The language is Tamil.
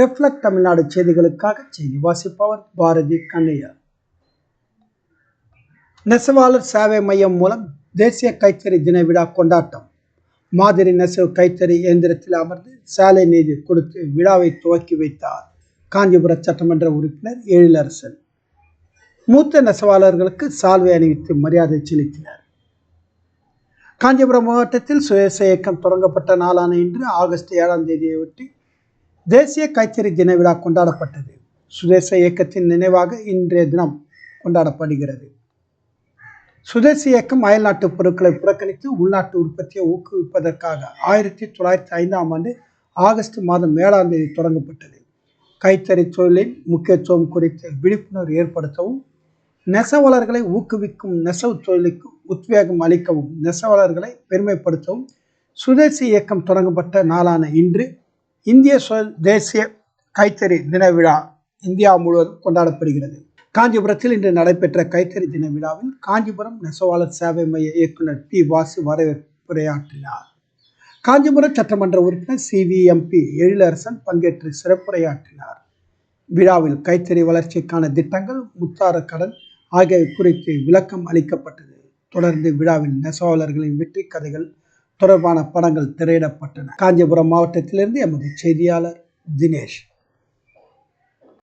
ரெஃப்ளெக்ட் தமிழ்நாடு செய்திகளுக்காக செய்தி வாசிப்பவர் பாரதி கண்ணையா. நெசவாளர் சேவை மையம் மூலம் தேசிய கைத்தறி தின விழா கொண்டாட்டம். மாதிரி நெசவு கைத்தறி இயந்திரத்தில் அமர்ந்து சாலை நீதி கொடுத்து விழாவை துவக்கி வைத்தார் காஞ்சிபுர சட்டமன்ற உறுப்பினர் எழிலரசன். மூத்த நெசவாளர்களுக்கு சால்வை அணிவித்து மரியாதை செலுத்தினர். காஞ்சிபுரம் மாவட்டத்தில் சுயேச இயக்கம் தொடங்கப்பட்ட நாளான இன்று ஆகஸ்ட் ஏழாம் தேதியொட்டி தேசிய கைத்தறி தின விழா கொண்டாடப்பட்டது. சுதேச இயக்கத்தின் நினைவாக இன்றைய தினம் கொண்டாடப்படுகிறது. சுதேசி இயக்கம் அயல்நாட்டு பொருட்களை புறக்கணித்து உள்நாட்டு உற்பத்தியை ஊக்குவிப்பதற்காக ஆயிரத்தி தொள்ளாயிரத்தி ஐந்தாம் ஆண்டு ஆகஸ்ட் மாதம் ஏழாம் தேதி தொடங்கப்பட்டது. கைத்தறி தொழிலின் முக்கியத்துவம் குறித்து விழிப்புணர்வு ஏற்படுத்தவும் நெசவாளர்களை ஊக்குவிக்கும் நெசவு தொழிலுக்கு உத்வேகம் அளிக்கவும் நெசவாளர்களை பெருமைப்படுத்தவும் சுதேசி இயக்கம் தொடங்கப்பட்ட நாளான இன்று இந்திய தேசிய கைத்தறி தின விழா இந்தியா முழுவதும் கொண்டாடப்படுகிறது. காஞ்சிபுரத்தில் இன்று நடைபெற்ற கைத்தறி தின விழாவில் காஞ்சிபுரம் நெசவாளர் சேவை மைய இயக்குனர் டி வாசு வரவேற்புரையாற்றினார். காஞ்சிபுரம் சட்டமன்ற உறுப்பினர் சிவிஎம்பி எழிலரசன் பங்கேற்று சிறப்புரையாற்றினார். விழாவில் கைத்தறி வளர்ச்சிக்கான திட்டங்கள் முத்தார கடன் ஆகியவை குறித்து விளக்கம் அளிக்கப்பட்டது. தொடர்ந்து விழாவில் நெசவாளர்களின் வெற்றி கதைகள் தொடர்பான படங்கள் திரையிடப்பட்டன. காஞ்சிபுரம் மாவட்டத்திலிருந்து எமது செய்தியாளர் தினேஷ்.